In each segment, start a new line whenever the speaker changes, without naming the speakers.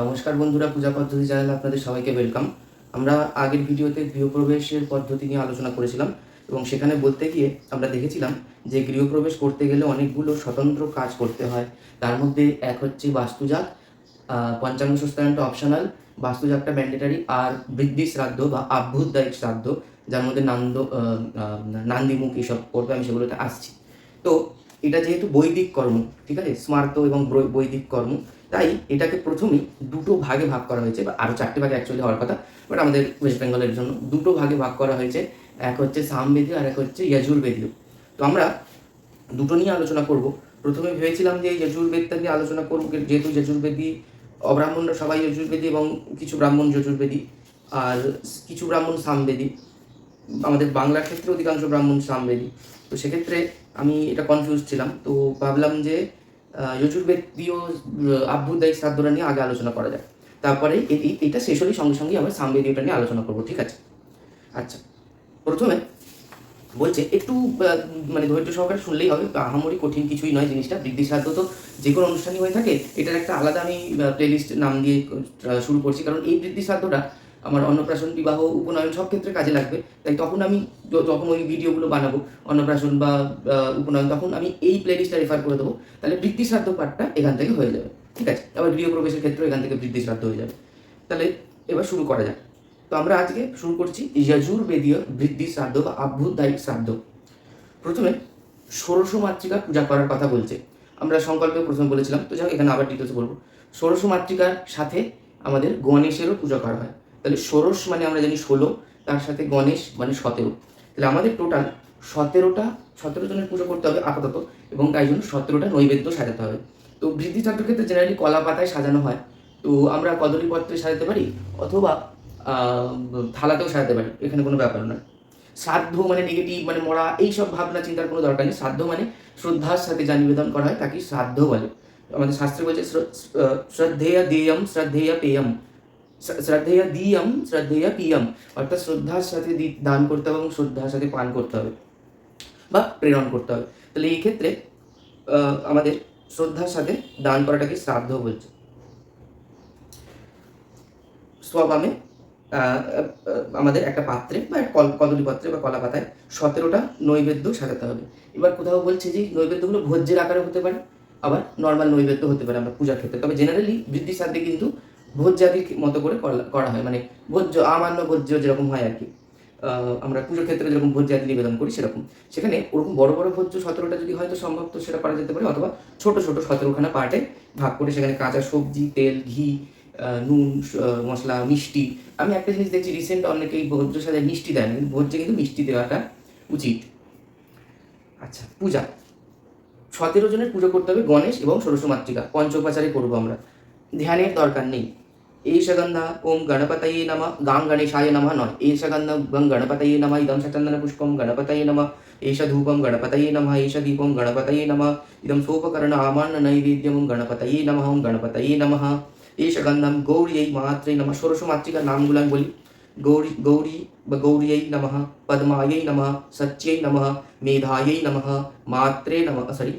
নমস্কার বন্ধুরা, পূজা পদ্ধতি চ্যানেলে আপনাদের সবাইকে ওয়েলকাম আমরা আগের ভিডিওতে গৃহপ্রবেশের পদ্ধতি নিয়ে আলোচনা করেছিলাম এবং সেখানে বলতে গিয়ে আমরা দেখেছিলাম যে গৃহপ্রবেশ করতে গেলে অনেকগুলো স্বতন্ত্র কাজ করতে হয়। তার মধ্যে এক হচ্ছে বাস্তুজাত পঞ্চাঙ্গ সুস্থানটা অপশনাল বাস্তুজাতটা ম্যান্ডেটারি আর বৃদ্ধি শ্রাদ্ধ বা আভ্যুদায়িক শ্রাদ্ধ, যার মধ্যে নান্দ নান্দিমুখ এসব করবে, আমি সেগুলোতে আসছি। তো এটা যেহেতু বৈদিক কর্ম, ঠিক আছে? স্মার্ত এবং বৈদিক কর্ম তাই এটাকে প্রথমেই দুটো ভাগে ভাগ করা হয়েছে, বা আরও চারটে ভাগে অ্যাকচুয়ালি হওয়ার কথা বাট আমাদের ওয়েস্ট বেঙ্গলের জন্য দুটো ভাগে ভাগ করা হয়েছে, এক হচ্ছে সামবেদীয় আর এক হচ্ছে যজুর্বেদীয় তো আমরা দুটো নিয়ে আলোচনা করব। প্রথমে ভেবেছিলাম যে যজুর্বেদটা নিয়ে আলোচনা করব যেহেতু যজুর্বেদী অব্রাহ্মণরা সবাই যজুর্বেদী এবং কিছু ব্রাহ্মণ যজুর্বেদী আর কিছু ব্রাহ্মণ সামবেদী আমাদের বাংলার ক্ষেত্রে অধিকাংশ ব্রাহ্মণ সামবেদী তো সেক্ষেত্রে আমি এটা কনফিউজ ছিলাম। তো ভাবলাম যে যজুর্বেদীয় আভ্যুদায়িক শ্রাদ্ধটা নিয়ে আগে আলোচনা করা যায় তারপরে এটা শেষ হলেই সঙ্গে সঙ্গে আমরা সামবেদীয়টা নিয়ে আলোচনা করব, ঠিক আছে? আচ্ছা প্রথমে বলছে, একটু মানে ধৈর্য সহকারে শুনলেই হবে, আহামরি কঠিন কিছুই নয় জিনিসটা। বৃদ্ধি শ্রাদ্ধ তো যে কোনো অনুষ্ঠানই হয়ে থাকে, এটার একটা আলাদা আমি প্লেলিস্ট নাম দিয়ে শুরু করছি, কারণ এই বৃদ্ধি শ্রাদ্ধটা আমার অন্নপ্রাশন, বিবাহ, উপনয়ন সব ক্ষেত্রে কাজে লাগবে। তাই তখন আমি যখন ওই ভিডিওগুলো বানাবো, অন্নপ্রাশন বা উপনয়ন, তখন আমি এই প্লেলিস্টটা রেফার করে দেবো। তাহলে বৃদ্ধি শ্রাদ্ধ পাঠটা এখান থেকে হয়ে যাবে। ঠিক আছে? আবার গৃহপ্রবেশের ক্ষেত্রেও এখান থেকে বৃদ্ধি শ্রাদ্ধ হয়ে যাবে। তাহলে এবার শুরু করা যাক। তো আমরা আজকে শুরু করছি যজুর্বেদীয় বৃদ্ধি শ্রাদ্ধ বা আভ্যুদায়িক শ্রাদ্ধ প্রথমে ষোড়শ মাতৃকা পূজা করার কথা বলছে। আমরা সংকল্পে প্রথমে বলেছিলাম। তো যাক এখানে আবার ডিটেলসে বলব। ষোড়শ মাতৃকার সাথে আমাদের গণেশেরও পূজা করা হয়। তাহলে ষোড়শ মানে আমরা জানি ষোলো, তার সাথে গণেশ মানে সতেরো। তাহলে আমাদের টোটাল সতেরোটা, সতেরো জনের পুজো করতে হবে আপাতত, এবং তাই জন্য সতেরোটা নৈবেদ্য সাজাতে হবে। তো বৃদ্ধি ছাত্র ক্ষেত্রে জেনারেলি কলা পাতায় সাজানো হয়। তো আমরা কদলী পত্রে সাজাতে পারি, অথবা থালাতেও সাজাতে পারি, এখানে কোনো ব্যাপার নয়। শ্রাদ্ধ মানে নেগেটিভ মানে মরা, এইসব ভাবনা চিন্তার কোনো দরকার নেই। শ্রাদ্ধ মানে শ্রদ্ধার সাথে যা নিবেদন করা হয় তাকে শ্রাদ্ধ বলে। আমাদের শাস্ত্রে বলছে শ্র- শ্রদ্ধেয় দেয়ম, শ্রদ্ধেয় পেয়ম। শ্রদ্ধেয় দিয়ম শ্রদ্ধেয় পিয়ম অর্থাৎ শ্রদ্ধার সাথে দান করতে হবে এবং শ্রদ্ধার সাথে পান করতে হবে বা প্রেরণ করতে হবে। তাহলে এই ক্ষেত্রে আমাদের শ্রদ্ধার সাথে দান করাটাকে শ্রাদ্ধ বলছে। স্ববামে আমাদের একটা পাত্রে বা কল- কদলী পাত্রে বা কলা পাতায় সতেরোটা নৈবেদ্য সাজাতে হবে। এবার কোথাও বলছে যে নৈবেদ্যগুলো ভোজ্যের আকারে হতে পারে, আবার নর্মাল নৈবেদ্য হতে পারে, আমরা পূজার ক্ষেত্রে। তবে জেনারেলি বৃদ্ধি শ্রাদ্ধে কিন্তু ভোজ্যাদির মতো করে করা- হয়। মানে ভোজ্য, আমান্য ভোজ্য যেরকম হয় আর কি। আমরা পুজোর ক্ষেত্রে যেরকম ভোজ্যাদি নিবেদন করি সেরকম। সেখানে ওরকম বড় বড় ভোজ্য সতেরোটা যদি হয়তো সম্ভব তো সেটা করা যেতে পারে, অথবা ছোট ছোট সতেরোখানা পার্টে ভাগ করে সেখানে কাঁচা সবজি, তেল, ঘি নুন মশলা, মিষ্টি। আমি একটা জিনিস দেখছি রিসেন্ট অনেকেই ভোজ্য সাথে মিষ্টি দেয় না, কিন্তু ভোজ্যে কিন্তু মিষ্টি দেওয়াটা উচিত। আচ্ছা পূজা। সতেরো জনের পুজো করতে হবে গণেশ এবং ষোড়শ মাতৃকা। পঞ্চোপাচারে করব আমরা। ধ্যানের দরকার নেই। एषगन्ध ॐ गणपतये नमः, गां गणेशाय नमः नम एषगन्ध, गं गणपतये नमः, इदं सचन्दनपुष्पं गणपतये गणपत नम धूपं गणपतये गणपत नम दीपं गणपतये नमः, इदं सोपकरण आमान्ननैवेद्यं गणपतये गणपत नम गणपतये नमः। एष गन्धं गौर्यै मात्रे नमः षोडशमातृका नामगुलां बोलि। गौरी गौरी गौर्यै नम, पद्मायै नम, सच्यै नम, मेधायै नम, मात्रे नम सॉरी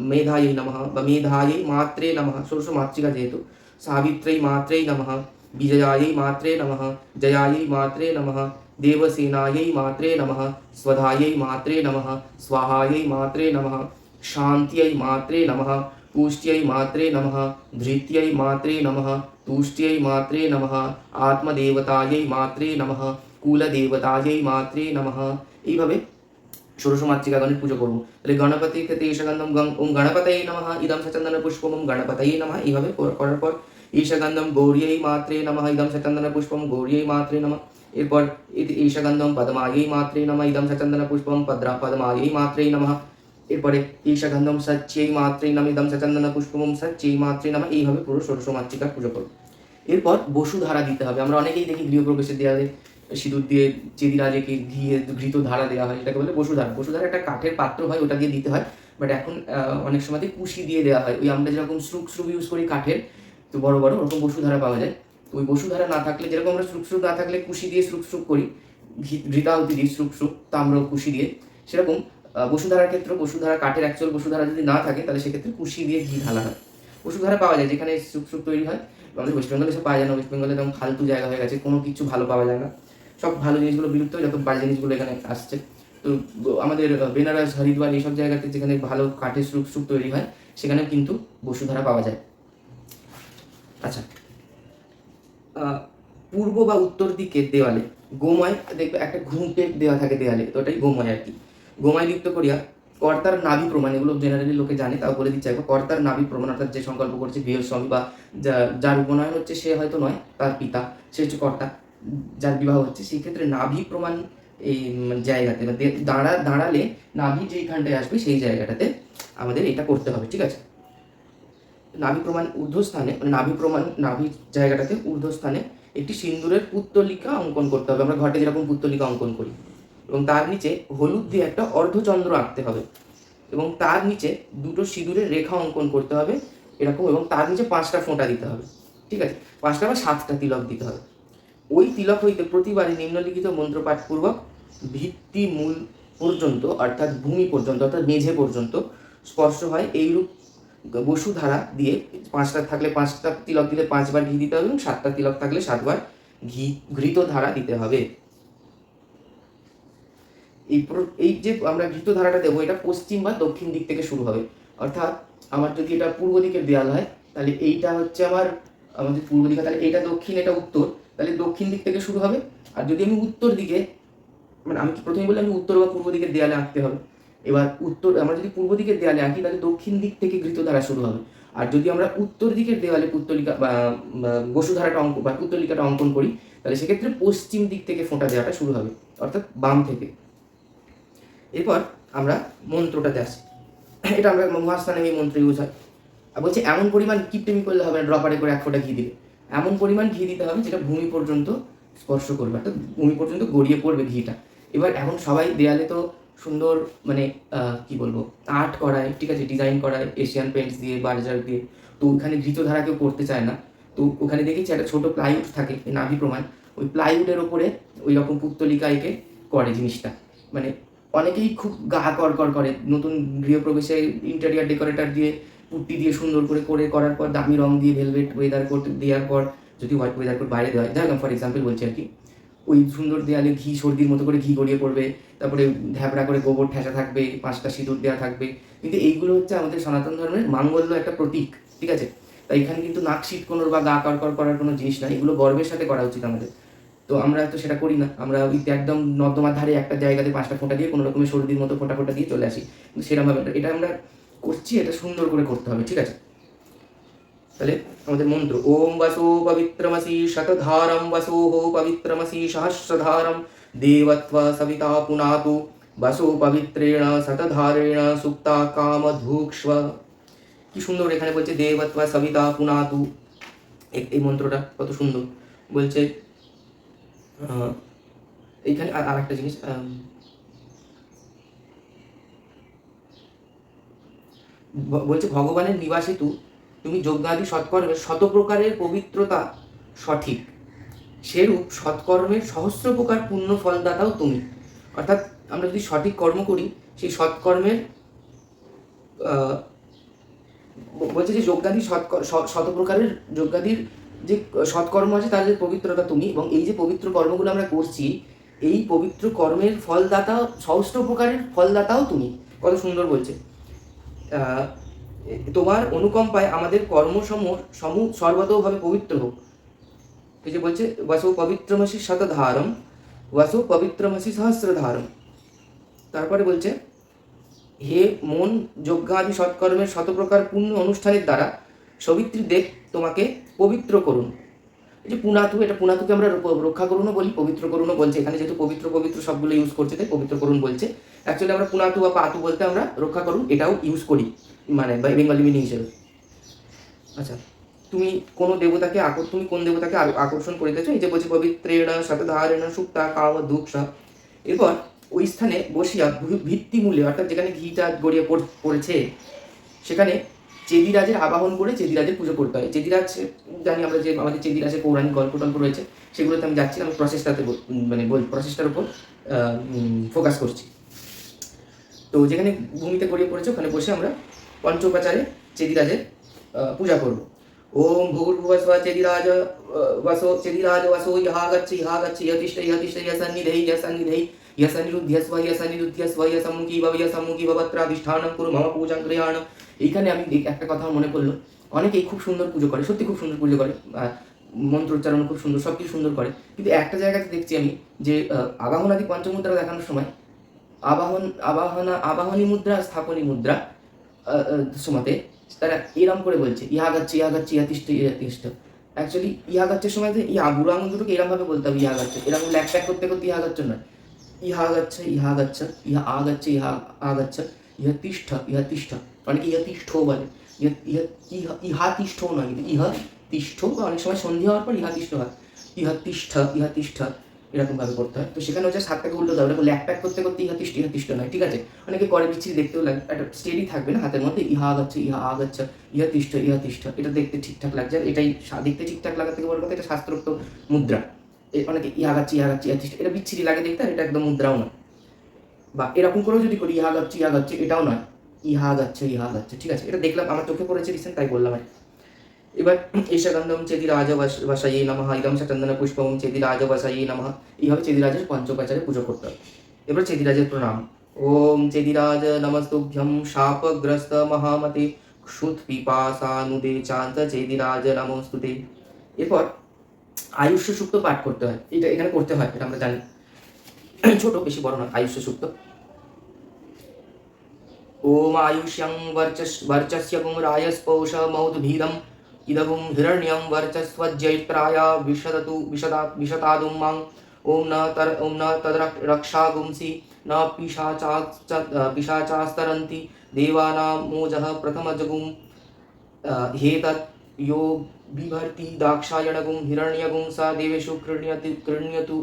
मेधायै नमः मेधायै मात्रे नमः षोडशमातृका जेतु सावित्री मात्रे नमः विजयाय मात्रे नमः जयाय मात्रे नमः देवसेनाय मात्रे नमः स्वधाय मात्रे नमः स्वाहाय मात्रे नमः शान्त्यै मात्रे नमः पुष्ट्यै मात्रे नमः धृत्यै मात्रे नमः तुष्ट्यै मात्रे नमः आत्मदेवतायै मात्रे नमः कुलदेवतायै मात्रे नमः এইভাবে ষোড়শমাতৃকাগণের পুজো করব তাহলে গণপতি ক্ষেত্রে ঈশাকান্দম গং ওম গণপতাই নমঃ ইদম সচন্দন পুষ্পম ওম গণপতাই নমঃ এইভাবে করার পর ঈশাকান্দম গৌরীয় মাত্রে নমঃ ইদম সচন্দন পুষ্পম গৌরীয় মাত্রে নম এরপর ঈশাগন্ধম পদমাগেই মাত্রে নম ইদম সচন্দন পুষ্পম পদ্রা পদমাগেই মাত্রে নমঃ এরপরে ঈশাগন্ধম সচ্চেই মাত্রে নাম ইদম সচন্দন পুষ্পম সচ্চেই মাত্রে নম এইভাবে পুরো ষোড়শ মাতৃকার পুজো করব এরপর বসুধারা দিতে হবে আমরা অনেকেই দেখি গৃহপ্রবেশের যায় সিঁদুর দিয়ে চেদিরাজেকে ঘিয়ে ঘৃত ধারা দেওয়া হয় এটাকে বলে বসুধারা। বসুধারা একটা কাঠের পাত্র হয়, ওটা দিয়ে দিতে হয় বাট এখন অনেক সময় কুশি দিয়ে দেওয়া হয়। ওই আমরা যেরকম শ্রুক শ্রুক ইউজ করি কাঠের, তো বড় বড়, ওরকম বসুধারা পাওয়া যায়। তো ওই বসুধারা না থাকলে, যেরকম আমরা শ্রুক শ্রুক না থাকলে কুশি দিয়ে শ্রুক শ্রুক করি ঘৃতাহুতি দিই শ্রুক শ্রুক তাম্র কুশি দিয়ে। সেরকম বসুধারার ক্ষেত্রে বসুধারা কাঠের অ্যাকচুয়াল বসুধারা যদি না থাকে, তাহলে সেক্ষেত্রে কুশি দিয়ে ঘি ঢালা হয়। ওষুধধারা পাওয়া যায়, যেখানে সুপ সুপ তৈরি হয়, আমাদের ওয়েস্ট বেঙ্গলে সব পাওয়া যায় না। ওয়েস্ট বেঙ্গলে তেমন ফালতু জায়গা হয়ে গেছে, কোনো কিছু ভালো পাওয়া যায় না। সব ভালো জিনিসগুলো বিলুপ্ত যত বাজে জিনিসগুলো এখানে আসছে। তো আমাদের বেনারস, হরিদ্বার এইসব জায়গাতে যেখানে ভালো কাঠের সুপ সুপ তৈরি হয় সেখানে কিন্তু বসুধারা পাওয়া যায়। আচ্ছা। পূর্ব বা উত্তর দিকের দেওয়ালে, গোময়, দেখবে একটা ঘুঁটে দেওয়া থাকে দেওয়ালে, তো ওটাই গোময় আর কি। গোময় লিপ্ত করিয়া কর্তার নাভি প্রমাণ, এগুলো জেনারেলি লোকে জানে, তাও বলে দিচ্ছে একবার, কর্তার নাভি প্রমাণ, অর্থাৎ যে সংকল্প করছে বৃহস্বামী বা যার উপনয়ন হচ্ছে সে হয়তো নয়, তার পিতা, সে হচ্ছে কর্তা। যার বিবাহ হচ্ছে, সেই ক্ষেত্রে নাভি প্রমাণ এই জায়গাতে, বা দাঁড়া, দাঁড়ালে নাভি যেইখানটায় আসবে, সেই জায়গাটাতে আমাদের এটা করতে হবে, ঠিক আছে? নাভি প্রমাণ ঊর্ধ্বস্থানে মানে নাভি প্রমাণ, নাভি জায়গাটাতে ঊর্ধ্বস্থানে একটি সিন্দুরের পুত্তলিকা অঙ্কন করতে হবে। আমরা ঘটে যেরকম পুত্তলিকা অঙ্কন করি। এবং তার নিচে হলুদ দিয়ে একটা অর্ধচন্দ্র আঁকতে হবে। এবং তার নিচে দুটো সিঁদুরের রেখা অঙ্কন করতে হবে, এরকম, এবং তার নিচে পাঁচটা ফোঁটা দিতে হবে, ঠিক আছে? পাঁচটা বা সাতটা তিলক দিতে হবে। ওই তিলক হইতে প্রতিবারই নিম্নলিখিত মন্ত্রপাঠপূর্বক ভিত্তি মূল পর্যন্ত, অর্থাৎ ভূমি পর্যন্ত, অর্থাৎ মেঝে পর্যন্ত স্পর্শ হয়, এইরূপ বসুধারা দিয়ে পাঁচটা থাকলে পাঁচটা তিলক দিলে পাঁচবার ঘি দিতে হবে এবং সাতটা তিলক থাকলে সাতবার ঘি ঘৃত ধারা দিতে হবে। এই এই যে আমরা ঘৃত ধারাটা দেবো, এটা পশ্চিম বা দক্ষিণ দিক থেকে শুরু হবে। অর্থাৎ আমার যদি এটা পূর্ব দিকের দেয়াল হয়, তাহলে এইটা হচ্ছে আমার আমাদের পূর্ব দিকে তাহলে এটা দক্ষিণ, এটা উত্তর। তাহলে দক্ষিণ দিক থেকে শুরু হবে। আর যদি আমি উত্তর দিকে মানে আমি প্রথমে বললাম আমি উত্তর বা পূর্ব দিকের দেয়ালে আঁকতে হবে। এবার উত্তর, আমরা যদি পূর্ব দিকের দেয়ালে আঁকি, তাহলে দক্ষিণ দিক থেকে ঘৃত ধারা শুরু হবে। আর যদি আমরা উত্তর দিকের দেওয়ালে পুত্তলিকা বা বা, বসুধারাটা অঙ্ক, বা পুত্তলিকাটা অঙ্কন করি, তাহলে সেক্ষেত্রে পশ্চিম দিক থেকে ফোঁটা দেওয়াটা শুরু হবে, অর্থাৎ বাম থেকে। এরপর আমরা মন্ত্রটাতে আসি এটা আমরা মহাস্থানে এই মন্ত্র ইউজ হয়। আর বলছে, এমন পরিমাণ কিপটেমি করলে হবে না ড্রপারে করে এক ফোঁটা ঘি দিলে এমন পরিমাণ ঘি দিতে হবে যেটা ভূমি পর্যন্ত স্পর্শ করবে, অর্থাৎ ভূমি পর্যন্ত গড়িয়ে পড়বে ঘিটা। এবার এখন সবাই দেয়ালে তো সুন্দর মানে কি বলব, আর্ট করায়, ঠিক আছে, ডিজাইন করায়, এশিয়ান পেন্টস দিয়ে, বার্জার দিয়ে। তো ওখানে ঘৃতধারা কেউ করতে চায় না। তো ওখানে দেখেছি একটা ছোট প্লাইউড থাকে নাভি প্রমাণ। ওই প্লাইউডের ওপরে ওই রকম পুত্তলিকা এঁকে করে জিনিসটা। মানে অনেকেই খুব গা কর করে নতুন গৃহপ্রবেশে ইন্টেরিয়ার ডেকোরেটর দিয়ে পুট্টি দিয়ে সুন্দর করে করে করার পর দামি রং দিয়ে ভেলভেট ওয়েদার কোট দেওয়ার পর যদি হোয়াইট ওয়েদার কোট বাইরে দেওয়া হয় ফর এক্সাম্পল বলছি আর কি। ওই সুন্দর দেয়ালে ঘি, সর্দির মতো করে ঘি গড়িয়ে পড়বে, তারপরে ধ্যাবড়া করে গোবর ঠেসা থাকবে, পাঁচটা সিঁদুর দেওয়া থাকবে। কিন্তু এইগুলো হচ্ছে আমাদের সনাতন ধর্মের মাঙ্গল্য একটা প্রতীক, ঠিক আছে? তাই এখানে কিন্তু নাক শীত কোনো বা গা কর করার কোনো জিনিস না এগুলো গর্বের সাথে করা উচিত আমাদের। তো আমরা তো সেটা করি না, আমরা ওই একদম নর্দমার ধারে একটা জায়গাতে পাঁচটা ফোঁটা দিয়ে কোনো রকমের সর্দির মতো ফোঁটা ফোঁটা দিয়ে চলে আসি। কিন্তু সেরকমভাবে। এটা আমরা করছি এটা সুন্দর করে করতে হবে ঠিক আছে? তাহলে আমাদের মন্ত্র ওম বাসো পবিত্রমসি শতধারম বসোহ পবিত্রমসি সহস্রধারম দেবত্ব সবিতা পুনাতু বসো পবিত্রেণ শতধারেণ সুক্তা কাম কামধূক্ষ্ব কি সুন্দর এখানে বলছে দেবত্ব সবিতা পুনাতু। এই- মন্ত্রটা কত সুন্দর। বলছে আহ, এইখানে আর একটা জিনিস আম, ব- বলছে, ভগবানের নিবাসিতু তুমি যজ্ঞাদি সৎকর্মের শত প্রকারের পবিত্রতা সঠিক। সেরূপ সৎকর্মের সহস্র প্রকার পূর্ণ ফলদাতাও তুমি। অর্থাৎ আমরা যদি সঠিক কর্ম করি, সেই সৎকর্মের বলছে যে যজ্ঞাদি শত প্রকারের যজ্ঞাদির যে সৎকর্ম আছে তাদের পবিত্রতা তুমি এবং এই যে পবিত্র কর্মগুলো আমরা করছি, এই পবিত্র কর্মের ফলদাতা সহস্র প্রকারের ফলদাতাও তুমি। কত সুন্দর বলছে। তোমার অনুকম্পায় আমাদের কর্মসমূহ সমূহ সর্বতভাবে পবিত্র হোক। এই যে বলছে বসু পবিত্রমসি শতধারম বসু পবিত্রমসি সহস্রধারম। তারপরে বলছে, হে মন যজ্ঞাদি সৎকর্মের শতপ্রকার পুণ্য অনুষ্ঠানের দ্বারা সবিত্রী দেব তোমাকে পবিত্র করুন। এই যে পুনাতু, এটা পুনাতুকে আমরা রক্ষা করুনও বলি, পবিত্র করুনও বলছে। এখানে যেহেতু পবিত্র পবিত্র সবগুলো ইউজ করছে, তাই পবিত্র করুন বলছে। অ্যাকচুয়ালি আমরা পুনাতু বা পাতু বলতে আমরা রক্ষা করুন, এটাও ইউজ করি মানে বাই বেঙ্গলি মিনিং হিসেবে। আচ্ছা তুমি কোনো দেবতাকে আকর, তুমি কোন দেবতাকে আকর্ষণ করিতেছো? এই যে বলছে পবিত্রেণ শতধারেণ সুক্তা, কাম, দুঃখা। এরপর ওই স্থানে বসিয়া ভিত্তিমূল্যে অর্থাৎ যেখানে ঘিটা গড়িয়ে পড়- পড়েছে, সেখানে চেদিরাজের আবাহন করে চেদিরাজের পুজো করতে হয়। চেদিরাজ, জানি আমরা যে আমাদের চেদিরাজের পৌরাণিক গল্প টল্প রয়েছে, সেগুলোতে আমি যাচ্ছি আমি প্রসেসটাতে মানে প্রসেসটার উপর ফোকাস করছি। তো যেখানে ভূমিতে গড়িয়ে পড়েছে, ওখানে বসে আমরা পঞ্চোপাচারে চেদিরাজের পূজা করব। ওম ভূর্ভুবস্ব চেদিরাজ বসো চেদিরাজ বসো, ইহা গচ্ছ ইহা গচ্ছ, ইহ তিষ্ঠ ইহ তিষ্ঠ, ইহ সন্নিধেই ইহ সন্নিধেই। ক্রিয়াণম। এইখানে আমি একটা কথা মনে পড়ল। অনেকেই খুব সুন্দর পুজো করে সত্যি খুব সুন্দর পুজো করে মন্ত্র উচ্চারণ খুব সুন্দর সব কিছু সুন্দর করে। কিন্তু একটা জায়গাতে দেখছি আমি যে আহ, আবাহনাদি পঞ্চমুদ্রা দেখানোর সময় আবাহন আবাহনা আবাহনী মুদ্রা স্থাপনী মুদ্রা সময়তে তারা এরম করে বলছে ইহা গাচ্ছে ইহা গাচ্ছে ইহা তিষ্ঠ ইহা তিষ্ঠ। অ্যাকচুয়ালি ইহা গাচ্ছের সময় ইহা বুড়ো আঙুল দুটোকে এরম ভাবে বলতে হবে ইহা গাচ্ছে। এরকম ল্যাক প্যাক করতে করতে ইহা গাচ্ছে নয়। ইহা গাচ্ছে ইহা গাচ্ছে ইহা আগাচ্ছে ইহা আগাচ্ছে, ইহা তিষ্ঠ ইহা তিষ্ঠ। অনেকে ইহা তিষ্ঠ বলে। ইহা ইহা তিষ্ঠ নয় কিন্তু ইহা তিষ্ঠ অনেক সময় সন্ধি হওয়ার পর ইহা তিষ্ঠ হয়। ইহা তিষ্ঠ ইহা তিষ্ঠ এরকম ভাবে করতে হয়। তো সেখানে হচ্ছে সাতটাকে উল্টো দেওয়া ওরকম ল্যাক প্যাক করতে করতে ইহা তিষ্ঠ ইহা তিষ্ঠ নয়, ঠিক আছে? অনেকে করে বিচ্ছিরি, দেখতেও লাগে একটা স্টেডি থাকবে না হাতের মধ্যে, ইহা আগাচ্ছে ইহা আগাচ্ছে, ইহা তিষ্ঠ ইহা তিষ্ঠ। এটা দেখতে ঠিকঠাক লাগছে এটাই দেখতে ঠিকঠাক লাগার থেকে বড় কথা, এটা শাস্ত্রোক্ত মুদ্রা। অনেকে ইহা গাচ্ছে ইহা গাচ্ছে ইহা তিষ্ঠ এটা বিচ্ছিরি লাগে দেখতে এটা একদম মুদ্রাও নয়। বা এরকম করেও যদি করি, ইহা গাচ্ছে ইহা গাচ্ছে, এটাও নয়। ইহা গাচ্ছে ইহা গাচ্ছে, ঠিক আছে? এটা দেখলাম, আমার চোখে পড়েছে রিসেন্ট তাই বললাম আর। এবার ঈশাগন্ধম চেদি রাজ বাসায়ী নমঃ, ইদম চন্দন পুষ্পম চেদি রাজ বাসায়ী নমঃ। এইভাবে চেদিরাজের পঞ্চোপাচারে পুজো করতে হবে এবার চেদিরাজের প্রণাম। ওম চেদিরাজ নমস্তুভ্যম শাপগ্রস্ত মহামতে। ক্ষুত পিপাসানুদে চান্ত চেদিরাজ নমস্তুতে। এরপর আয়ুষ্য সূক্ত পাঠ করতে হয়। এটা এখানে করতে হয়, এটা আমরা জানি। ছোট, বেশি বড় নয়, আয়ুষ্য সূক্ত। ওম আয়ুষ্যং বর্চস বর্চস্য গুমরায়স্পৌষ মৌদভীরম ইদগুম হিরণ্যং বর্চস্বজ্জৈত্রায়া বিশদতু, বিশদা বিশতাদুম্মাং ওম ন তর, ওম ন তদ গুমসি, ন পিশাচা পিশাচাস্তরন্তি। দেবানামোজः প্রথমজগুম হেতৎ योग बिभर्ति दाक्षायणगुं हिरण्यगुं स देवेषु कृण्यति कृण्यतु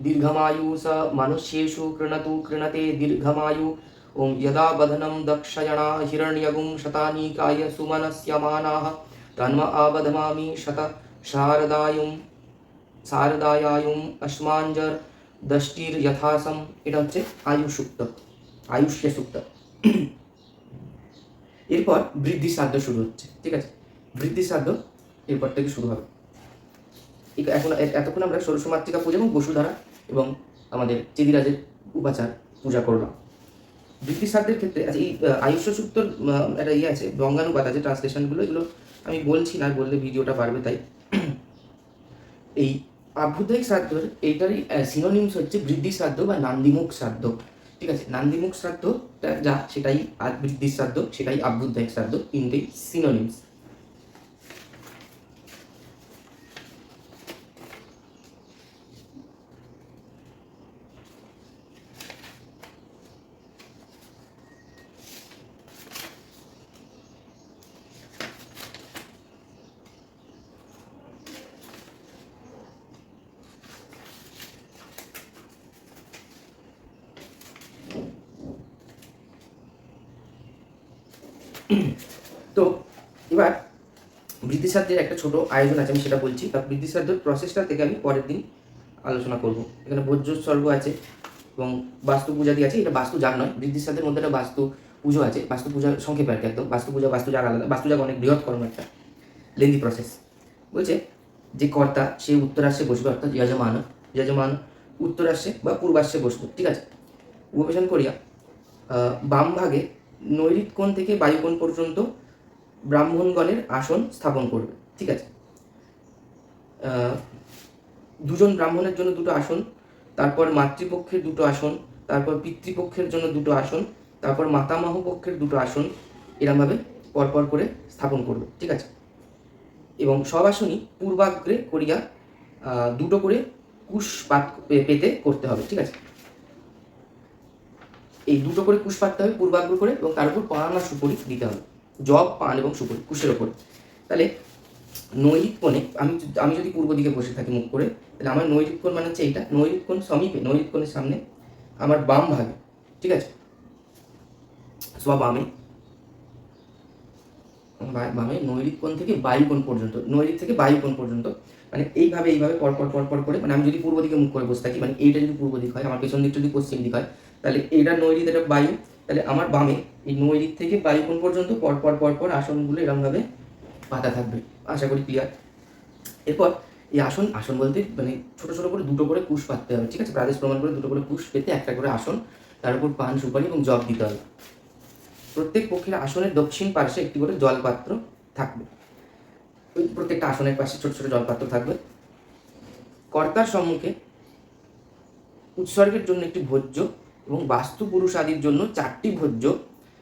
दीर्घमायु स मनुष्येषु कृणतु कृणते दीर्घमायु ॐ यदा बधनं दक्षयणा हिरण्यगुं शतानीकाय सुमनस्यमानाः तन्म आबधमामि शत शारदायुं শারদায়ায়ুম অশ্মাঞ্জর দষ্টির যথাসম এটা হচ্ছে আয়ু সুক্ত আয়ুষ্য সুক্ত এরপর বৃদ্ধি শ্রাদ্ধ শুরু হচ্ছে ঠিক আছে বৃদ্ধি শ্রাদ্ধ এরপর থেকে শুরু হবে? এখন এতক্ষণ আমরা মাতৃকা পূজা এবং বসুধারা এবং আমাদের চেদিরাজের উপাচার পূজা করলাম। বৃদ্ধি শ্রাদ্ধের ক্ষেত্রে আচ্ছা এই আয়ুষ্য সূক্তর আহ, একটা ইয়ে আছে বঙ্গানুবাদ আছে ট্রান্সলেশনগুলো এগুলো আমি বলছি না বললে ভিডিওটা পারবে তাই। এই আভ্যুদয়িক শ্রাদ্ধর এইটারই সিনোনিমস হচ্ছে বৃদ্ধি শ্রাদ্ধ বা নান্দিমুখ শ্রাদ্ধ। ঠিক আছে? নান্দিমুখ শ্রাদ্ধটা যা সেটাই বৃদ্ধি শ্রাদ্ধ সেটাই আভ্যুদয়িক শ্রাদ্ধ তিনটেই সিনোনিমস তো এবার বৃদ্ধি শ্রাদ্ধের একটা ছোট আয়োজন আছে, আমি সেটা বলছি। তা বৃদ্ধি শ্রাদ্ধের প্রসেসটা থেকে আমি পরের দিন আলোচনা করব। এখানে ভোজ্যোৎসর্গ আছে এবং বাস্তু পূজা দিয়ে আছে। এটা বাস্তু যাগ নয় বৃদ্ধি শ্রাদ্ধের মধ্যে একটা বাস্তু পুজো আছে। বাস্তু পূজার সংক্ষেপে আর কি একদম। বাস্তু পূজা, বাস্তু যাগ আলাদা। বাস্তু যাগ অনেক বৃহৎ কর্ম একটা। লেন্দি প্রসেস বলছে যে কর্তা, সে উত্তরাশ্বে বসবে, অর্থাৎ যজমান যজমান উত্তরাশ্বে বা পূর্বাশ্বে বসবে। ঠিক আছে? উপবেশন করিয়া বাম ভাগে নৈরিত কোণ থেকে বায়ুকোণ পর্যন্ত ব্রাহ্মণগণের আসন স্থাপন করবে। ঠিক আছে? দুজন ব্রাহ্মণের জন্য দুটো আসন, তারপর মাতৃপক্ষের দুটো আসন, তারপর পিতৃপক্ষের জন্য দুটো আসন, তারপর মাতামহ পক্ষের দুটো আসন এরমভাবে পরপর করে স্থাপন করবে। ঠিক আছে? এবং সব আসনই পূর্বাগ্রে করিয়া দুটো করে কুশ পাত পেতে করতে হবে। ঠিক আছে? এই দুটো করে কুশ পাততে হবে পূর্বাগ্র করে এবং তার উপর পান আর সুপরি দিতে হবে। জব, পান এবং সুপরি কুশের ওপর। তাহলে নৈরিক কোণে, আমি আমি যদি পূর্ব দিকে বসে থাকি মুখ করে, তাহলে আমার নৈরিক কোণ মানে হচ্ছে এইটা, নৈরিক কোণ সমীপে, নৈরিক কোণের সামনে আমার বাম ভাগে, ঠিক আছে? সব বামে বামে নৈরিক কোণ থেকে বায়ু বায়ুকোণ পর্যন্ত, নৈরিক থেকে বায়ু বায়ুকোণ পর্যন্ত। মানে এইভাবে এইভাবে পরপর পরপর করে মানে আমি যদি পূর্ব দিকে মুখ করে বসে থাকি মানে এইটা যদি পূর্ব দিক হয়, আমার পেছন দিক যদি পশ্চিম দিক হয়, তাহলে এটা নৈরিক, এটা বায়ু, তাহলে আমার বামে এই নৈরিক থেকে বায়ু বায়ুকোণ পর্যন্ত পরপর পরপর আসনগুলো এরমভাবে পাতা থাকবে। আশা করি ক্লিয়ার এরপর এই আসন আসন বলতে মানে ছোটো ছোটো করে দুটো করে কুশ পাততে হবে, ঠিক আছে? প্রাদেশ প্রমাণ করে দুটো করে কুশ পেতে একটা করে আসন, তার উপর পান, সুপারি এবং জব দিতে হবে। প্রত্যেক পক্ষের আসনের দক্ষিণ পার্শ্বে একটি করে জলপাত্র থাকবে। প্রত্যেকটা আসনের পাশে ছোট ছোট জলপাত্র থাকবে। কর্তার সম্মুখে উৎসর্গের জন্য একটি ভোজ্য এবং বাস্তু পুরুষ আদির জন্য চারটি ভোজ্য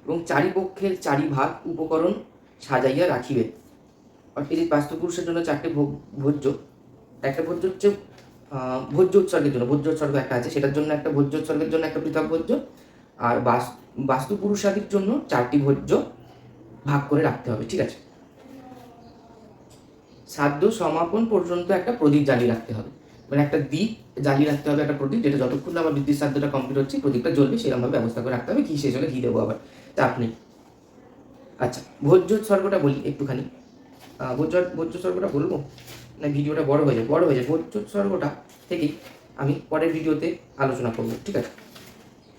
এবং চারি পক্ষের চারি ভাগ উপকরণ সাজাইয়া রাখিবে। অর্থাৎ এই বাস্তু পুরুষের জন্য চারটে ভোজ্য। একটা ভোজ্য হচ্ছে ভোজ্য উৎসর্গের জন্য। ভোজ্য উৎসর্গ একটা আছে, সেটার জন্য একটা ভোজ্য উৎসর্গের জন্য একটা পৃথক ভোজ্য। আর বাস- বাস্তু পুরুষাদির জন্য চারটি ভোজ্য ভাগ করে রাখতে হবে, ঠিক আছে? সাধ্য সমাপন পর্যন্ত একটা প্রদীপ জ্বালিয়ে রাখতে হবে। মানে একটা দ্বীপ জ্বালিয়ে রাখতে হবে একটা প্রদীপ, যেটা যতক্ষণ আমার বিদ্যুৎ সাধ্যটা কমপ্লিট হচ্ছে, প্রদীপটা জ্বলবে, সেরকমভাবে ব্যবস্থা করে রাখতে হবে, ঘি শেষ হলে ঘি দেবো আবার, চাপ নেই। আচ্ছা ভোজ্য স্বর্গটা বলি একটুখানি। ভোজ্য ভোজ্য স্বর্গটা বলব? না, ভিডিওটা বড় হয়ে যায় বড় হয়ে যায় ভোজ্য স্বর্গটা থেকেই আমি পরের ভিডিওতে আলোচনা করব, ঠিক আছে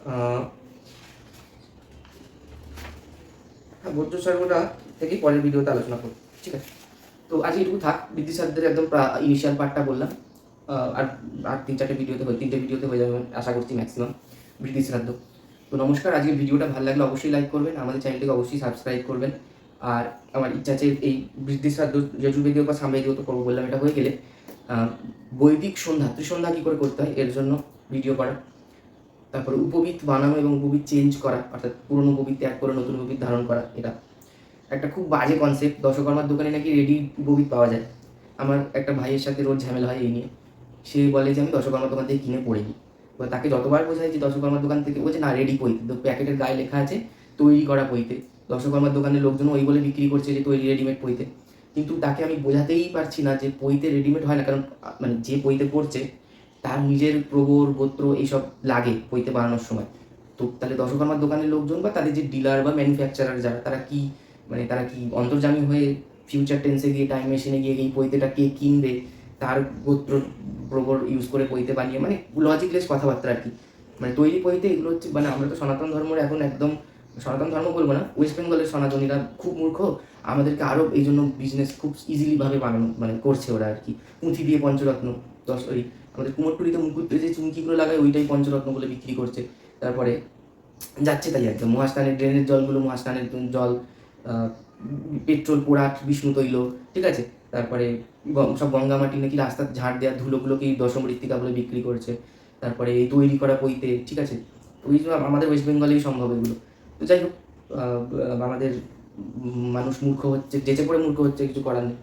আহ, হ্যাঁ ভোজ্য স্বর্গটা থেকেই পরের ভিডিওতে আলোচনা করব, ঠিক আছে? তো আজ এটুকু থাক, বিদ্যুৎ সাধ্যের একদম ইনিশিয়াল পার্টটা বললাম। আর আর তিন চারটে ভিডিওতে হয়ে তিনটে ভিডিওতে হয়ে যাবে আশা করছি ম্যাক্সিমাম ব্রিটিশ শ্রাদ্ধ তো নমস্কার, আজকে ভিডিওটা ভালো লাগলে অবশ্যই লাইক করবেন, আমাদের চ্যানেলটিকে অবশ্যই সাবস্ক্রাইব করবেন। আর আমার ইচ্ছা আছে এই বৃদ্ধি শ্রাদ্ধ যজুর্বেদীয় বা সামবেদীয় তো করব বললাম, এটা হয়ে গেলে বৈদিক সন্ধ্যা, ত্রিসন্ধ্যা কী করে করতে হয়? এর জন্য ভিডিও করা। তারপরে উপবিত বানানো এবং উপবিত চেঞ্জ করা, অর্থাৎ পুরনো উপবিত ত্যাগ করে নতুন উপবিত ধারণ করা, এটা। একটা খুব বাজে কনসেপ্ট দশকর্মার দোকানে নাকি রেডি উপবিত পাওয়া যায়। আমার একটা ভাইয়ের সাথে রোজ ঝামেলা হয় এই নিয়ে। সে বলে যে, আমি দশকর্মার দোকান থেকে কিনে পড়িনি। বা তাকে যতবার বোঝায় যে দশকর্মার দোকান থেকে বলছে না রেডি পইতে প্যাকেটের গায়ে লেখা আছে, তৈরি করা পইতে দশকর্মার দোকানের লোকজন ওই বলে বিক্রি করছে যে, তৈরি রেডিমেড পইতে কিন্তু তাকে আমি বোঝাতেই পারছি না যে পইতে রেডিমেড হয় না, কারণ মানে যে পইতে পড়ছে তার নিজের প্রবর গোত্র এইসব লাগে পইতে বানানোর সময়। তো তাহলে দশকর্মার দোকানের লোকজন বা তাদের যে ডিলার বা ম্যানুফ্যাকচারার যারা, তারা কি মানে তারা কি অন্তর্জামী হয়ে ফিউচার টেন্সে গিয়ে টাইম মেশিনে গিয়ে এই পইতেটা কে কিনবে, তার গোত্র প্রবর ইউজ করে পইতে বানিয়ে মানে লজিকলেস কথাবার্তা আর কি। মানে তৈরি পইতে এগুলো হচ্ছে মানে আমরা তো সনাতন ধর্মের এখন একদম সনাতন ধর্ম বলব না ওয়েস্ট বেঙ্গলের সনাতনীরা খুব মূর্খ, আমাদেরকে আরও এই জন্য বিজনেস খুব ইজিলিভাবে বানানো মানে করছে ওরা আর কি। পুঁথি দিয়ে পঞ্চরত্ন, দশ ওই আমাদের কুমোরটুলিতে মুকুটে যে চুমকিগুলো লাগায়, ওইটাই পঞ্চরত্ন বলে বিক্রি করছে। তারপরে যাচ্ছে তাই একদম মহাস্থানের ড্রেনের জলগুলো, মহাস্থানের জল পেট্রোল পোড়াট বিষ্ণু তৈল ঠিক আছে? তারপরে সব গঙ্গা মাটি নাকি রাস্তার ঝাড় দেওয়া ধুলোগুলোকেই দশম বলে বিক্রি করছে। তারপরে এই তৈরি করা পইতে ঠিক আছে? ওই আমাদের ওয়েস্ট বেঙ্গলেই সম্ভব এগুলো। যাই হোক আমাদের মানুষ মূর্খ হচ্ছে, যেচে পড়ে মূর্খ হচ্ছে, কিছু করার নেই।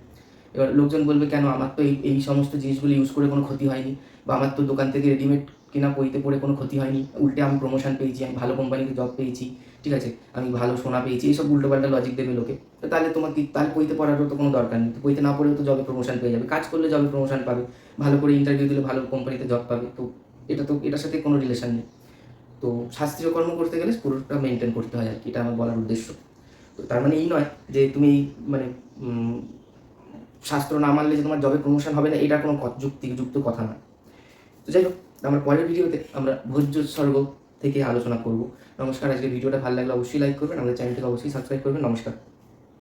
এবার লোকজন বলবে, কেন? আমার তো এই এই সমস্ত জিনিসগুলো ইউজ করে কোনো ক্ষতি হয়নি, বা আমার তো দোকান থেকে রেডিমেড কেনা পইতে পড়ে কোনো ক্ষতি হয়নি। উল্টে আমি প্রমোশন পেয়েছি, আমি ভালো কোম্পানিতে জব পেয়েছি, ঠিক আছে? আমি ভালো সোনা পেয়েছি এইসব উল্টোপাল্টা লজিক দেবে লোকে। তো তাহলে তোমার কি, তাহলে পইতে পড়ারও তো কোনো দরকার নেই। তো পইতে না পড়েও তো জবে প্রমোশন পেয়ে যাবে। কাজ করলে জবে প্রমোশন পাবে, ভালো করে ইন্টারভিউ দিলে ভালো কোম্পানিতে জব পাবে। তো এটা তো, এটার সাথে কোনো রিলেশন নেই। তো শাস্ত্রীয় কর্ম করতে গেলে পুরোটা মেনটেন করতে হয় আর কি, এটা আমার বলার উদ্দেশ্য। তো তার মানে এই নয় যে তুমি মানে শাস্ত্র না মানলে যে তোমার জবে প্রমোশন হবে না, এটা কোনো যুক্তিযুক্ত কথা নয়। তো যাই হোক, আমরা পরের ভিডিওতে আমরা ভোজ্য স্বর্গ থেকে আলোচনা করব। নমস্কার আজকে ভিডিওটা ভালো লাগলে অবশ্যই লাইক করবেন, আমাদের চ্যানেলটিকে অবশ্যই সাবস্ক্রাইব করবেন। নমস্কার।